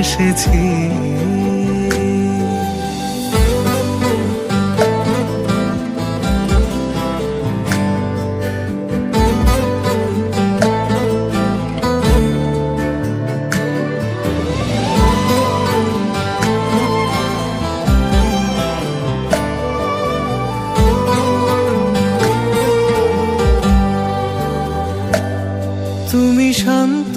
ভালোবেসেছি তুমি শান্ত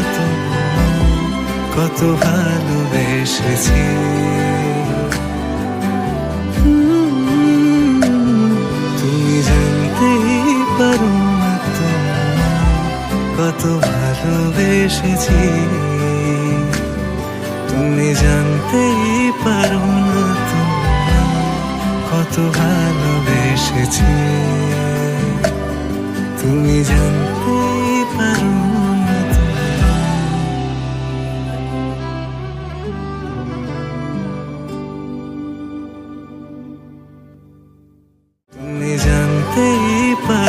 কত ভালোবেসেছি। তুমি জানতেই পারো কত ভালোবেসেছি। তুমি জানতেই পারো না কত ভালোবেসেছি। তুমি জানতেই জানতেই পারো